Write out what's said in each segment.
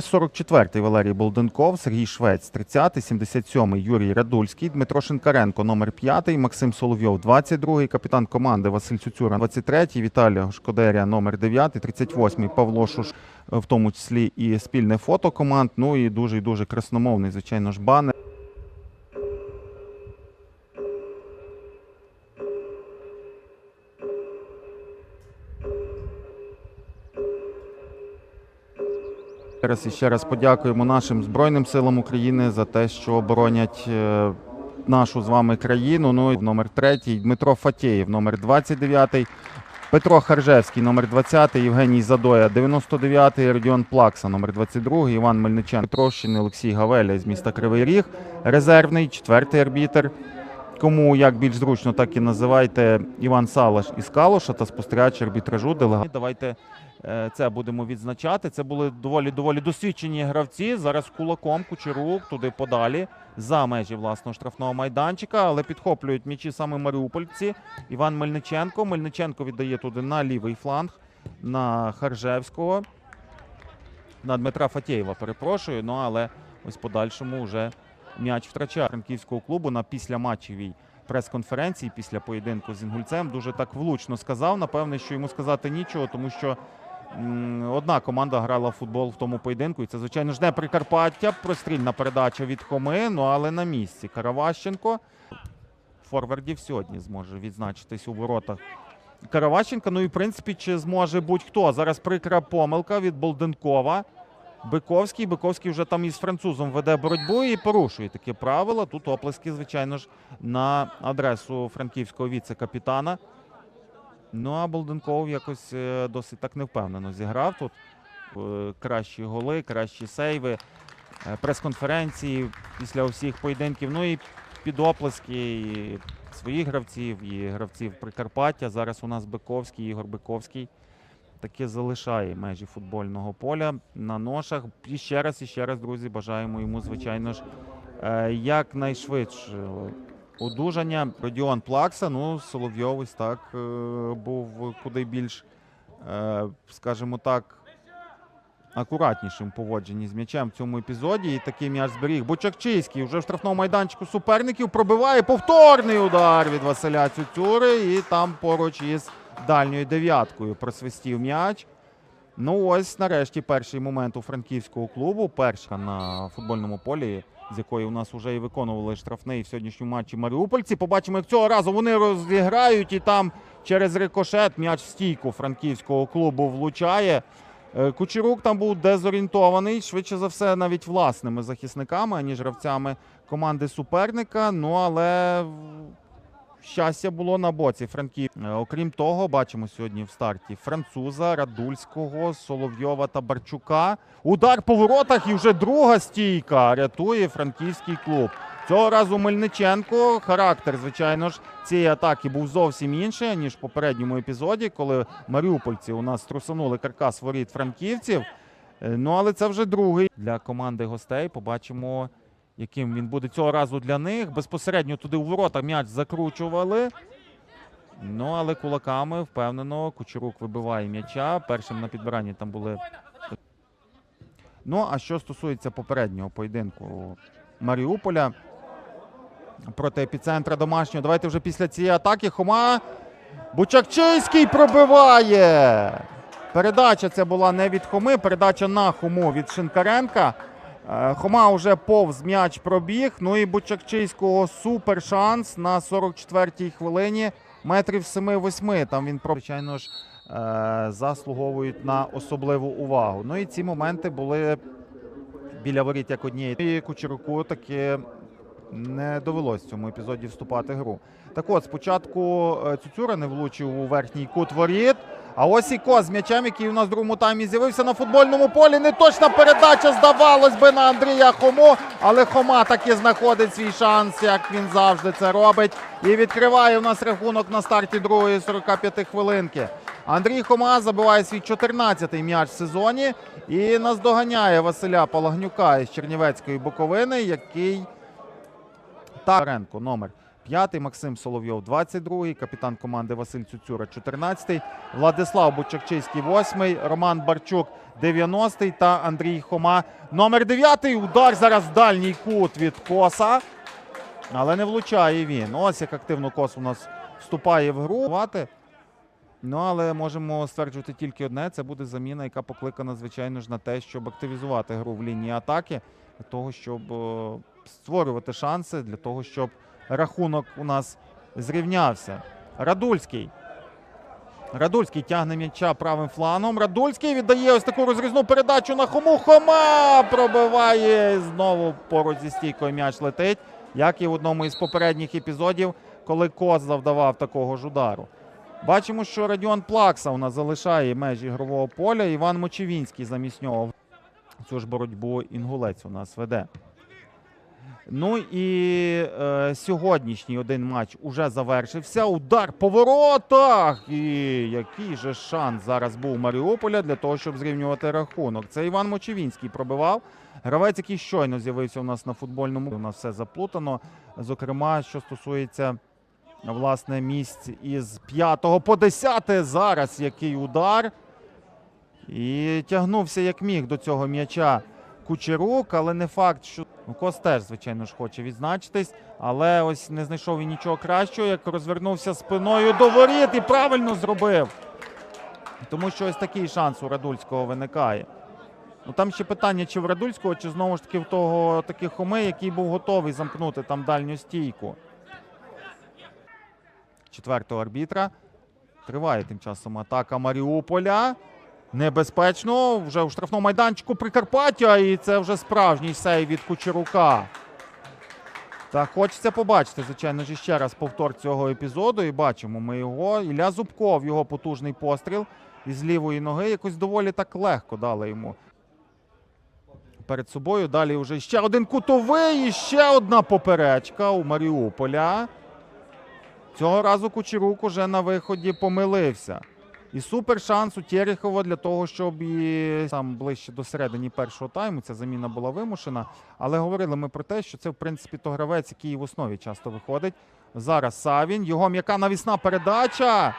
44-й Валерій Болденков, Сергій Швець, 30-й, 77-й Юрій Радульський, Дмитро Шинкаренко, номер 5-й, Максим Соловйов, 22-й, капітан команди Василь Цюцюра, 23-й, Віталій Шкодеря, номер 9-й, 38-й Павло Шуш, в тому числі і спільне фото команд, ну і дуже дуже красномовний, звичайно ж, банер. Раз і ще раз подякуємо нашим Збройним силам України за те, що боронять е, нашу з вами країну. Ну і номер третій Дмитро Фатєєв, номер 29, Петро Харжевський, номер 20, Євгеній Задоя, 99-й, Родіон Плакса, номер 22, Іван Мельниченко, Петрощини, Олексій Гавеля з міста Кривий Ріг, резервний, четвертий арбітер. Кому як більш зручно, так і називайте Іван Салаш із Калуша та спостерігач арбітражу делегат. Давайте е, це будемо відзначати. Це були доволі доволі досвідчені гравці. Зараз кулаком кучерук туди подалі за межі власного штрафного майданчика, але підхоплюють м'ячі саме маріупольці. Іван Мельниченко. Мельниченко віддає туди на лівий фланг на Харжевського. На Дмитра Фатєєва, перепрошую. Ну але ось подальшому вже м'яч втрачає франківського клубу на післяматчевій прес-конференції після поєдинку з Інгульцем. Дуже так влучно сказав. Напевне, що йому сказати нічого, тому що одна команда грала в футбол в тому поєдинку. І це, звичайно ж, не Прикарпаття. Прострільна передача від Хоми, ну але на місці. Караващенко форвардів сьогодні зможе відзначитись у воротах. Караващенка, ну і в принципі, чи зможе будь-хто. Зараз прикра помилка від Болденкова. Биковський. Биковський вже там із французом веде боротьбу і порушує такі правила. Тут оплески, звичайно ж, на адресу франківського віце-капітана. Ну а Болденков якось е, досить так невпевнено зіграв тут. Е, Кращі голи, кращі сейви, е, прес-конференції після усіх поєдинків. Ну і під оплески своїх гравців, і гравців Прикарпаття. Зараз у нас Биковський, Ігор Биковський таки залишає межі футбольного поля на ношах. І ще раз, і ще раз, друзі, бажаємо йому, звичайно ж, е, якнайшвидше одужання. Родіон Плакса, ну, Соловйов ось так е, був куди більш, е, скажімо так, акуратнішим поводженні з м'ячем в цьому епізоді. І такий м'яч зберіг. Бучакчийський вже в штрафному майданчику суперників пробиває повторний удар від Василя Цюцюри. І там поруч із дальньою дев'яткою просвистів м'яч. Ну ось нарешті перший момент у франківського клубу. Перша на футбольному полі, з якої у нас вже і виконували штрафний в сьогоднішньому матчі Маріупольці. Побачимо, як цього разу вони розіграють і там через рикошет м'яч в стійку франківського клубу влучає. Е, Кучерук там був дезорієнтований, швидше за все, навіть власними захисниками, аніж гравцями команди суперника. Ну але щастя було на боці Франків. Е, Окрім того, бачимо сьогодні в старті француза, Радульського, Соловйова та Барчука. Удар по воротах і вже друга стійка рятує франківський клуб. Цього разу Мельниченко. Характер, звичайно ж, цієї атаки був зовсім інший, ніж в попередньому епізоді, коли маріупольці у нас струсанули каркас воріт франківців. Е, Ну, але це вже другий для команди гостей. Побачимо, яким він буде цього разу для них. Безпосередньо туди у ворота м'яч закручували. Ну, але кулаками впевнено Кучерук вибиває м'яча. Першим на підбиранні там були. Ну, а що стосується попереднього поєдинку Маріуполя проти епіцентра домашнього. Давайте вже після цієї атаки Хома Бучакчийський пробиває. Передача це була не від Хоми, передача на Хому від Шинкаренка. Е, Хома вже повз м'яч пробіг. Ну і Бучакчийського супер шанс на 44-й хвилині. Метрів 7-8. Там він звичайно ж е, заслуговують на особливу увагу. Ну і ці моменти були біля воріт як однієї. І Кучеруку таки не довелось в цьому епізоді вступати в гру. Так от, спочатку е, Цюцюра не влучив у верхній кут воріт, А ось і Кос з м'ячем, який у нас в другому таймі з'явився на футбольному полі. Неточна передача, здавалось би, на Андрія Хому. Але Хома таки знаходить свій шанс, як він завжди це робить. І відкриває у нас рахунок на старті другої 45 хвилинки. Андрій Хома забиває свій 14-й м'яч в сезоні і наздоганяє Василя Палагнюка із Чернівецької Буковини, який Таренко номер 5, Максим Соловйов 22, капітан команди Василь Цюцюра 14, Владислав Бучакчийський 8, Роман Барчук 90 та Андрій Хома номер 9. Удар зараз в дальній кут від Коса. Але не влучає він. Ось як активно Кос у нас вступає в гру. Ну, але можемо стверджувати тільки одне: це буде заміна, яка покликана, звичайно ж, на те, щоб активізувати гру в лінії атаки, для того, щоб е, створювати шанси, для того, щоб рахунок у нас зрівнявся. Радульський. Радульський тягне м'яча правим фланом. Радульський віддає ось таку розрізну передачу на Хому. Хома пробиває знову поруч зі стійкою м'яч летить, як і в одному із попередніх епізодів, коли Кос завдавав такого ж удару. Бачимо, що Радіон Плакса у нас залишає межі ігрового поля. Іван Мочевінський замість нього цю ж боротьбу інгулець у нас веде. Ну і е, сьогоднішній один матч уже завершився. Удар по воротах. І який же шанс зараз був у Маріуполя для того, щоб зрівнювати рахунок. Це Іван Мочевінський пробивав. Гравець, який щойно з'явився у нас на футбольному. У нас все заплутано. Зокрема, що стосується власне місць із 5 по 10. Зараз який удар. І тягнувся як міг до цього м'яча Кучерук, але не факт, що ну, Кос теж, звичайно ж, хоче відзначитись. Але ось не знайшов він нічого кращого, як розвернувся спиною до воріт і правильно зробив. Тому що ось такий шанс у Радульського виникає. Ну там ще питання, чи в Радульського, чи знову ж таки в того таки Хоми, який був готовий замкнути там дальню стійку. Четвертого арбітра. Триває тим часом атака Маріуполя. Небезпечно. Вже у штрафному майданчику Прикарпаття. І це вже справжній сейв від Кучерука. Так, хочеться побачити, звичайно ж, ще раз повтор цього епізоду. І бачимо ми його. Ілля Зубков, його потужний постріл із лівої ноги. Якось доволі так легко дали йому перед собою. Далі вже ще один кутовий і ще одна поперечка у Маріуполя. Цього разу Кучерук уже на виході помилився. І супер шанс у Терехова для того, щоб і сам ближче до середини першого тайму ця заміна була вимушена. Але говорили ми про те, що це в принципі то гравець, який в основі часто виходить. Зараз Савін. Його м'яка навісна передача.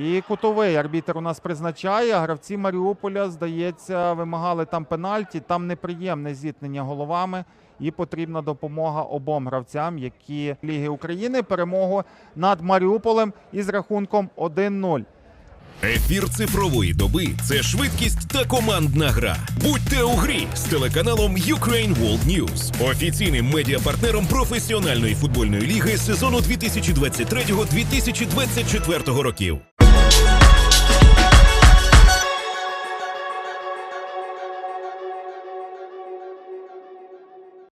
І кутовий арбітер у нас призначає. Гравці Маріуполя, здається, вимагали там пенальті. Там неприємне зіткнення головами. І потрібна допомога обом гравцям, які Ліги України перемогу над Маріуполем із рахунком 1-0. Ефір цифрової доби це швидкість та командна гра. Будьте у грі з телеканалом Ukraine World News, офіційним медіапартнером професіональної футбольної ліги сезону 2023-2024 років.